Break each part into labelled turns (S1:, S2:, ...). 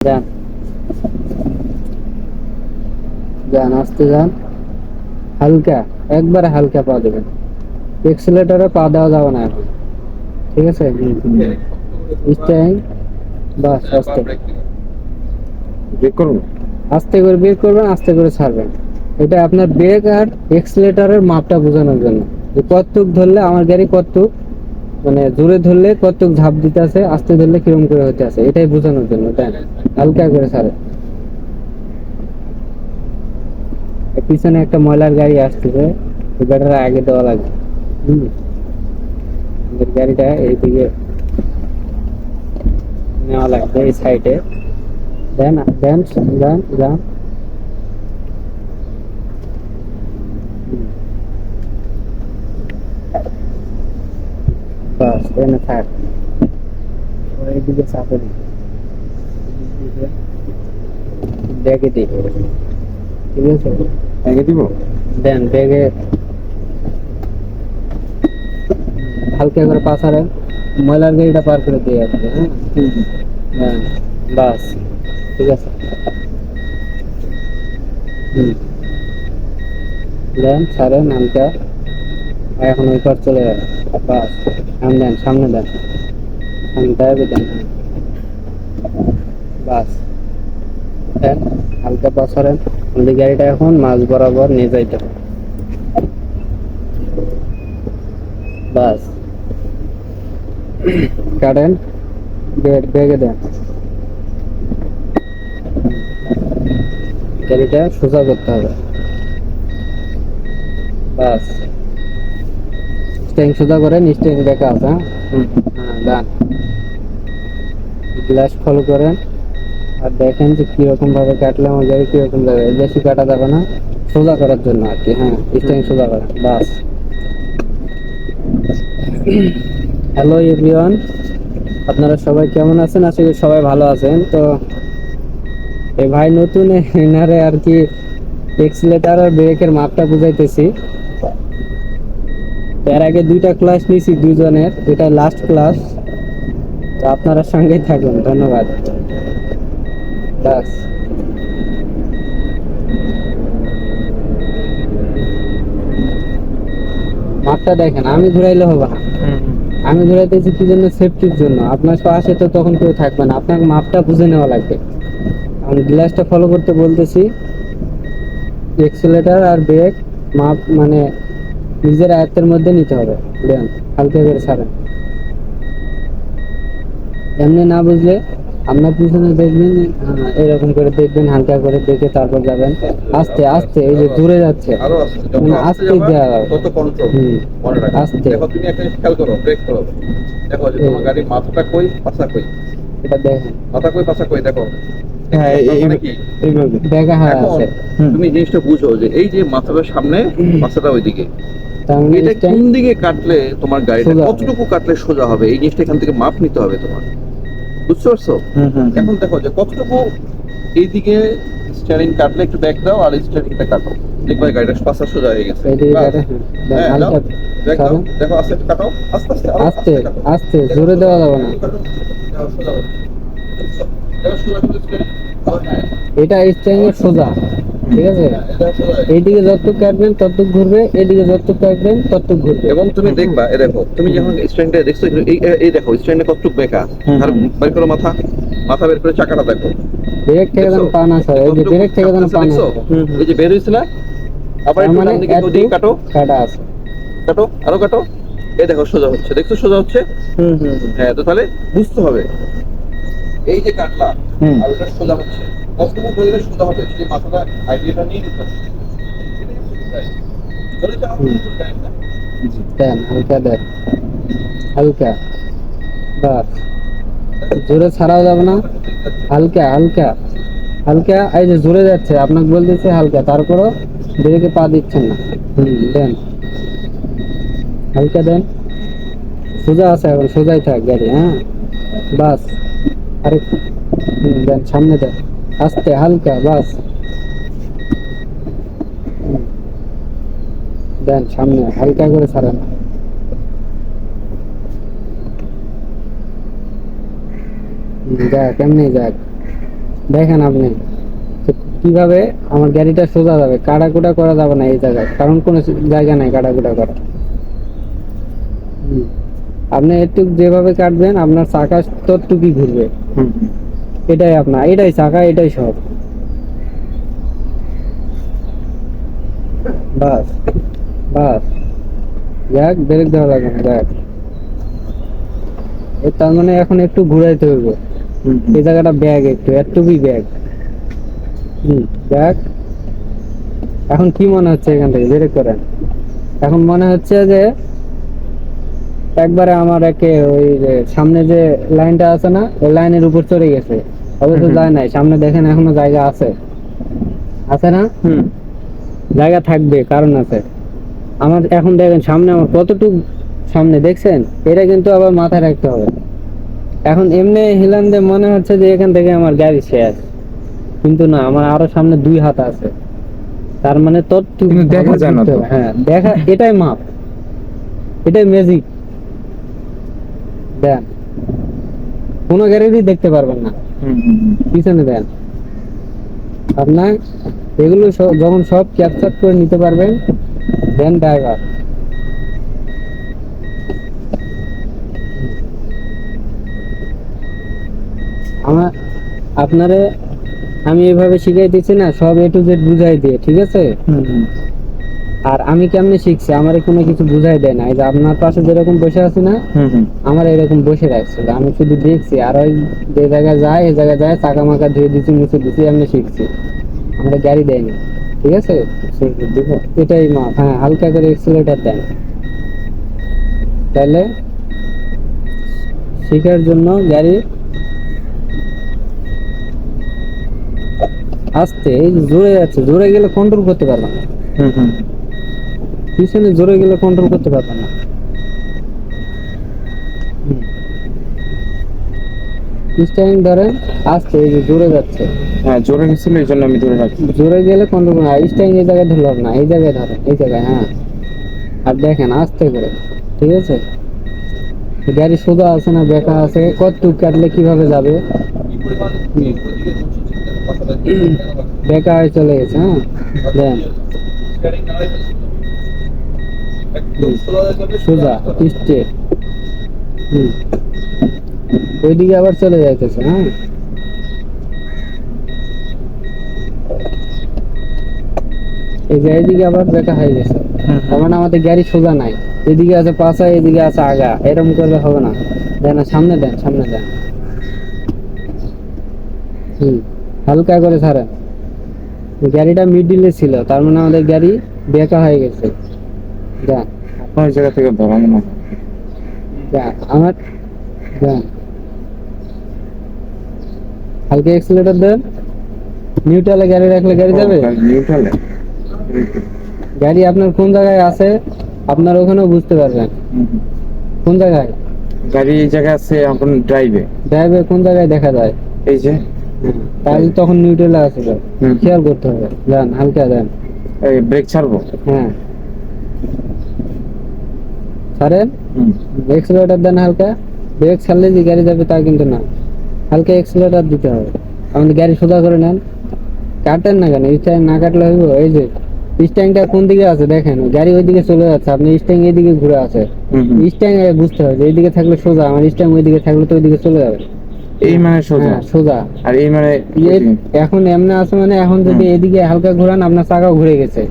S1: যান যান আসতে যান। হালকা একবারে হালকা পা দেবেন। এক্সেলেটারে পা দেওয়া যাবে না এখন। ঠিক আছে? বাস আস্তে।
S2: ব্রেক করুন।
S1: আস্তে করে বের করবেন আস্তে করে ছাড়বেন। এটা আপনার ব্রেক আর এক্সেলেটারের মাপটা বোঝানোর জন্য। যে কতটুক ধরলে আমার গাড়ি কতটুক মানে জোরে ধরলে কতটুক ঝাঁপ দিতে আছে, আস্তে ধরলে কিরম করে হতে আছে, এটাই বোঝানোর জন্য, তাই? হালকা করে ছাড়ে। পিছনে একটা ময়লার গাড়ি আসতেছে গাড়িটা আগে দেওয়া হুম। গাড়িটা এইদিকে নেওয়া লাগবে, এই সাইডে দেন দেন দেন দেন বাস এনে থাক এইদিকে চাপে ব্যাগে দিই ঠিক আছে
S2: আগে দিব
S1: দেন ব্যাগে হালকা করে পাশারেন ময়লার গাড়িটা পার করে দিয়ে আসবে হ্যাঁ বাস ঠিক আছে হুম দেন ছাড়েন হালকা এখন ওই পার চলে যাবে। সামনে দেন সামনে দেন। দেন। বাস। দেন, হালকা পাশারেন আমাদের গাড়িটা এখন মাঝ বরাবর নিয়ে যাইতে হবে। বাস। কাটেন। বেড বেগে দেন। গাড়িটা সোজা করতে হবে। বাস। স্টেং সোজা করেন স্টেং দেখা আছে হ্যাঁ? হ্যাঁ ডান। গ্লাস ফলো করেন। আর দেখেন যে কীরকম ভাবে কাটলে আমার গাড়ি কীরকম যাবে। বেশি কাটা যাবে না সোজা করার জন্য আর কি হ্যাঁ? স্টেং সোজা করেন বাস। হ্যালো এভরিওয়ান আপনারা সবাই কেমন আছেন? আশা করি সবাই ভালো আছেন। তো এই ভাই নতুন এনারে আর কি এক্সিলেটার আর ব্রেকের মাপটা বুঝাইতেছি। এর আগে দুইটা ক্লাস নিয়েছি দুজনের এটা লাস্ট ক্লাস তো আপনারা সঙ্গেই থাকুন ধন্যবাদ। বাস মাপটা দেখেন আমি ঘুরাইলে হবে না। আমি ঘুরাইতেছি কি জন্য? সেফটির জন্য। আপনার পাশে তো তখন কেউ থাকবে না। আপনার মাপটা বুঝে নেওয়া লাগবে। আমি গ্লাসটা ফলো করতে বলতেছি। এক্সেলেটার আর ব্রেক মাপ মানে নিজের আয়ত্তের মধ্যে নিতে হবে। দেন হালকা করে ছাড়েন। এমনি না বুঝলে আপনার পিছনে দেখবেন এরকম করে দেখবেন হালকা করে দেখে তারপর যাবেন। আস্তে আস্তে এই যে দূরে যাচ্ছে।
S2: আস্তে
S1: মানে
S2: আস্তে তুমি একটা খেয়াল করো ব্রেক করো। দেখো তোমার গাড়ির মাথাটা কই পাশা কই?
S1: এটা দেখেন।
S2: মাথা কই পাশা কই? দেখো।
S3: হ্যাঁ।
S2: তুমি জিনিসটা বুঝো যে এই যে মাথাটা সামনে পাশাটা ওইদিকে। এটা কোন দিকে কাটলে তোমার গাড়িটা কতটুকু কাটলে সোজা হবে? এই জিনিসটা এখান থেকে মাপ নিতে হবে তোমার। বুঝতে পারছ? এখন দেখো যে কতটুকু এইদিকে স্টিয়ারিং কাটলে একটু ব্যাক দাও আর স্টিয়ারিংটা কাটো। দেখবে গাড়িটা পাশা সোজা হয়ে গেছে।
S1: এইদিকে হ্যাঁ,
S2: হ্যাঁ। দেখো আস্তে কাটাও আস্তে আস্তে
S1: আস্তে আস্তে জোরে দেওয়া যাবে না।
S2: দেখো। দেখো,
S1: এটা স্ট্যান্ড সোজা। ঠিক আছে। এইদিকে যতটুক কাটবেন ততটুক ঘুরবে এইদিকে যতটুক কাটবেন ততটুক ঘুরবে।
S2: এবং তুমি দেখবা এ দেখো তুমি যখন স্ট্যান্ডে দেখছ এই দেখো স্ট্যান্ডে কতটুকু বেকা আর। বের করো মাথা মাথা বের করে চাকাটা দেখো।
S1: ব্রেক থেকে যেন পা না সরে এই যে ব্রেক থেকে যেন পা না।
S2: এই যে বের হয়েছিল আবার একটু
S1: মানে
S2: ডান দিকে
S1: একটু
S2: ওদিকে কাটো।
S1: কাটা আছে।
S2: কাটো আরও কাটো। এই দেখো সোজা হচ্ছে দেখছ সোজা হচ্ছে?
S3: হুম হুম। হুম।
S2: হ্যাঁ তো তাহলে বুঝতে হবে। এই যে কাটলা আর ওটা সোজা হচ্ছে। কতটুকু ধরলে সোজা হবে সেই মাথাটা আইডিয়াটা নিয়ে নিতে হবে।
S1: হালকা দেন। হালকা। বাস। জোরে ছাড়াও যাবে না? হালকা হালকা। হালকা এই যে জোরে যাচ্ছে আপনাকে বলতেছে হালকা তারপরও ব্রেকে পা দিচ্ছেন না। হুম দেন। হালকা দেন। সোজা আছে এখন সোজাই থাক গাড়ি হ্যাঁ? বাস। আরে দেন সামনে দেন। আস্তে, হালকা, বাস। দেন, সামনে, হালকা করে ছাড়েন। যাক, এমনি যাক। দেখেন আপনি কীভাবে আমার গাড়িটা সোজা যাবে কাটাকুটা করা যাবে না এই জায়গায়, কারণ কোনো জায়গা নাই কাটাকুটা করা। আপনি একটু যেভাবে কাটবেন, আপনার চাকা ততটুকুই ঘুরবে।
S3: হুম।
S1: এটাই আপনার এটাই চাকা এটাই সব। বাস বাস। যাক ব্রেক দেওয়া লাগে না এ তার মানে এখন একটু ঘুরাইতে হইবে। এই জায়গাটা ব্যাগ একটু এতটুকুই ব্যাগ হুম ব্যাগ এখন কি মনে হচ্ছে এখান থেকে? বের করেন। এখন মনে হচ্ছে যে একবারে আমার একে ওই যে সামনে যে লাইনটা আছে না ওই লাইনের উপর চড়ে গেছে। অবশ্য
S3: হুম।
S1: যায় নাই। সামনে দেখেন এখনও জায়গা আছে। আছে না?
S3: হুম।
S1: জায়গা থাকবে কারণ আছে। আমার এখন দেখেন সামনে আমার কতটুকু সামনে দেখছেন? এটা কিন্তু আবার মাথায় রাখতে হবে। এখন এমনি হিলান দিয়ে মনে হচ্ছে যে এখান থেকে আমার গাড়ি শেষ। কিন্তু না আমার আরও সামনে দুই হাত আছে। তার মানে
S3: কিন্তু দেখা যায় না
S1: হ্যাঁ দেখা এটাই মাপ। এটাই ম্যাজিক দেন কোনো গাড়িরই দেখতে পারবেন না। পিছনে দেন। আপনার এগুলো যখন সব ক্যাপচার করে নিতে পারবেন দেন ড্রাইভার আমার, আপনারে আমি এভাবে শিখাই দিচ্ছি না, সব এ টু জেড বুঝাই দিয়ে, ঠিক আছে। আর আমি কেমনে শিখছি? আমার কোনো কিছু বুঝাই দেয় না। এই যে আপনার পাশে যেরকম বসে আছি না। আমার এরকম বসে রাখছিল আমি শুধু দেখছি আর ওই যে জায়গায় যায় এই জায়গায় যায় চাকা মাকা ধুয়ে দিচ্ছি মুছে দিচ্ছি আমি শিখছি। আমরা গাড়ি দেয়নি ঠিক আছে? এটাই মাপ হ্যাঁ হালকা করে এক্সিলেটার দেন। তাহলে শিখার জন্য গাড়ি আস্তে জোরে যাচ্ছে। জোরে গেলে কন্ট্রোল করতে পারবে না।
S3: হুম হুম।
S1: পিছনে জোরে গেলে কন্ট্রোল করতে পারবে না। ধরেন আস্তে এই যে জোরে যাচ্ছে।
S3: হ্যাঁ জোরে গেছিল এই জন্য আমি ধরে রাখছি।
S1: জোরে গেলে কন্ট্রোল না। এই জায়গায় ধরলাম না এই জায়গায় ধরেন এই জায়গায় হ্যাঁ। আর দেখেন আস্তে করে ঠিক আছে? গাড়ি সোজা আছে না বেকা আছে কতটুক কাটলে কীভাবে যাবে? বেকা হয়ে চলে গেছে হ্যাঁ। দেন। সোজা হুম ওইদিকে আবার চলে যাইতেছে হ্যাঁ? এই যে এইদিকে আবার বেকা হয়ে গেছে। তার মানে আমাদের গাড়ি সোজা নাই। এদিকে আছে পাশা এদিকে আছে আগা। এরকম করলে হবে না। দেন সামনে দেন সামনে দেন। হুম হালকা করে ছাড়েন। গাড়িটা মিডিলে ছিল তার মানে আমাদের গাড়ি বেকা হয়ে গেছে। দেন।
S3: আপনার ওই জায়গা থেকে ধরানো না
S1: দেন আমার হালকা এক্সিলেটর দেন। নিউট্রালে গাড়ি রাখলে গাড়ি যাবে?
S3: নিউট্রালে
S1: গাড়ি আপনার কোন জায়গায় আছে আপনার ওখানেও বুঝতে পারবেন। কোন জায়গায়?
S3: গাড়ি এই জায়গায় আছে এখন ড্রাইভে
S1: ড্রাইভে কোন জায়গায় দেখা যায়?
S3: এই যে।
S1: তাহলে তখন নিউট্রালে আছে খেয়াল করতে হবে। দেন হালকা দেন
S3: এই ব্রেক ছাড়বো?
S1: হ্যাঁ। দেন হালকা। ব্রেক ছাড়লে যে গাড়ি যাবে তা কিন্তু না। হালকা এক্সেলেটার দিতে হবে। আমাদের গাড়ি সোজা করে নেন। কাটেন না কেন? স্ট্যাং না কাটলে হইব। এই যে স্ট্যাংটা কোন দিকে আছে দেখেন? গাড়ি ওইদিকে চলে যাচ্ছে। আপনি স্ট্যান্ড এদিকে ঘুরে আছে।
S3: হুম।
S1: বুঝতে হবে যে এইদিকে থাকলে সোজা আমার স্ট্যান্ড ওইদিকে থাকলে তো ওইদিকে চলে যাবে।
S3: এই মানে সোজা
S1: হ্যাঁ সোজা।
S3: আর এই মানে
S1: এখন এমনি আছে মানে এখন যদি এদিকে হালকা ঘুরান আপনার চাকাও ঘুরে গেছে।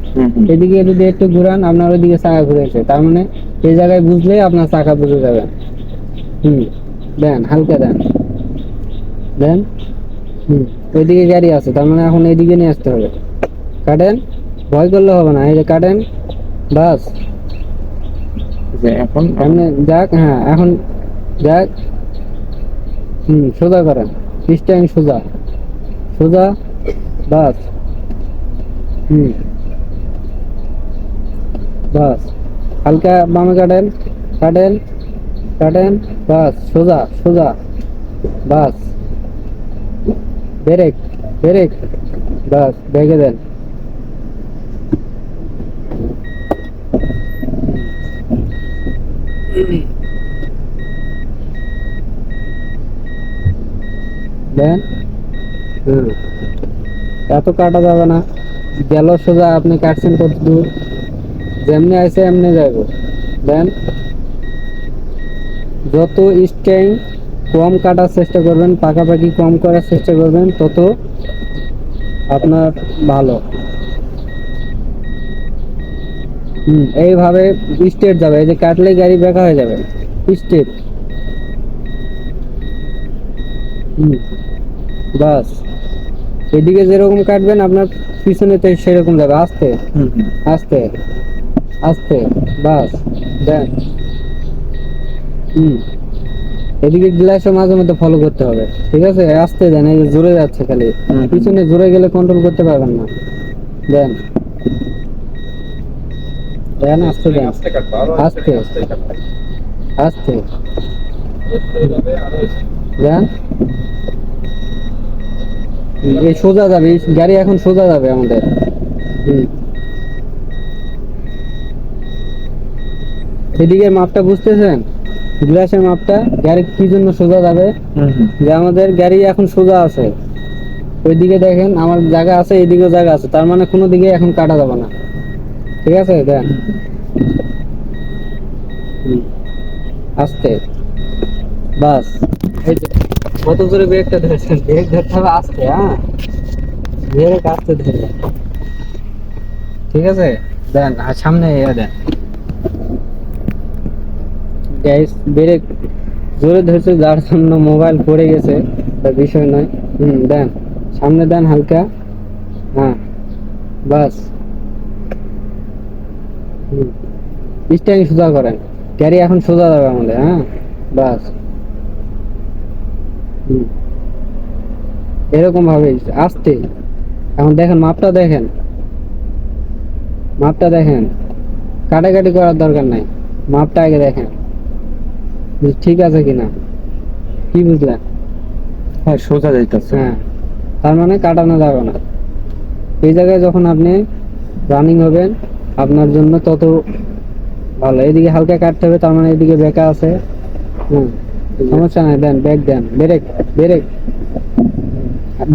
S1: এদিকে যদি একটু ঘুরান আপনার ওইদিকে চাকা ঘুরেছে তার মানে এই জায়গায় বুঝলে আপনার চাকা বুঝে যাবে। হুম দেন হালকা দেন। দেন হুম ওইদিকে গাড়ি আছে তার মানে এখন এইদিকে নিয়ে আসতে হবে। কাটেন ভয় করলে হবে না। এই যে কাটেন বাস।
S3: এখন
S1: যাক হ্যাঁ এখন যাক। হুম, সোজা করেন। স্ট্যান্ড সোজা। সোজা, বাস। হুম। বাস। হালকা বামে কাটেন কাটেন কাটেন, বাস, সোজা সোজা, বাস। ব্রেক ব্রেক, বাস, ব্রেকে দেন। এত কাটা যাবে না। গেল সোজা আপনি কাটছেন কত দূর? যেমনি আছে এমনি যাব দেন। যত স্ট্যাং কম কাটার চেষ্টা করবেন, পাকাপাকি কম করার চেষ্টা করবেন, তত আপনার ভালো। হুম, এইভাবে স্টেট যাবে। এই যে কাটলেই গাড়ি বেঁকা হয়ে যাবে। স্টেট। হুম। বাস। এদিকে যেরকম কাটবেন আপনার পিছনে তো সেরকম যাবে। আস্তে। আস্তে। আস্তে। বাস। দেন। হুম। এদিকে গ্লাসও মাঝে মধ্যে ফলো করতে হবে। ঠিক আছে? আস্তে দেন এই যে জোরে যাচ্ছে খালি। পিছনে জোরে গেলে কন্ট্রোল করতে পারবেন না। দেন। দেন আস্তে দেন।
S2: আস্তে
S1: আস্তে। দেন। এই সোজা যাবে গাড়ি এখন সোজা যাবে আমাদের। এদিকে মাপটা বুঝতেছেন? গ্লাসের মাপটা গাড়ি কি জন্য সোজা যাবে? যে আমাদের গাড়ি এখন সোজা আছে। ওইদিকে দেখেন আমার জায়গা আছে এইদিকেও জায়গা আছে। তার মানে কোনো দিকে এখন কাটা যাবে না। ঠিক আছে দেন। আস্তে। বাস। এই কত জোরে ব্রেকটা ধরেছেন ব্রেক ধরতে হবে আস্তে হ্যাঁ? ব্রেক আস্তে ধরবে ঠিক আছে? দেন, আর সামনে ইয়ে দেন। গ্যাস ব্রেক জোরে ধরছে, যার জন্য মোবাইল পড়ে গেছে তার বিষয় নয়। হুম, দেন, সামনে দেন হালকা। হ্যাঁ বাস। হুম, স্ট্যান্ড সোজা করেন। গাড়ি এখন সোজা যাবে আমাদের হ্যাঁ? বাস। এরকম ভাবে আসতে। এখন দেখেন মাপটা দেখেন। মাপটা দেখেন। কাটাকাটি করার দরকার নাই। মাপটা আগে দেখেন। ঠিক আছে কিনা? কি বুঝলেন?
S3: হ্যাঁ সোজা যাইতেছে।
S1: হ্যাঁ। তার মানে কাটানো যাবে না। এই জায়গায় যখন আপনি রানিং হবেন আপনার জন্য তত ভালো। এদিকে হালকা কাটতে হবে তার মানে এদিকে বেকা আছে। হুম। সমস্যা নাই, দেন ব্রেক দেন ব্রেক ব্রেক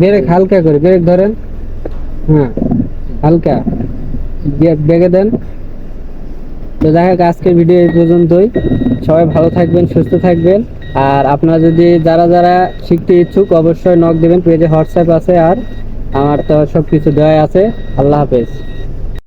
S1: ব্রেক হালকা করে ব্রেক ধরেন হ্যাঁ হালকা ব্রেকে দেন। তো দেখা যাক আজকের ভিডিও এই পর্যন্তই। সবাই ভালো থাকবেন, সুস্থ থাকবেন। আর আপনারা যদি যারা যারা শিখতে ইচ্ছুক, অবশ্যই নক দেবেন, পেজে হোয়াটসঅ্যাপ আছে আর আমার তো সব কিছু আছে। আল্লাহ হাফেজ।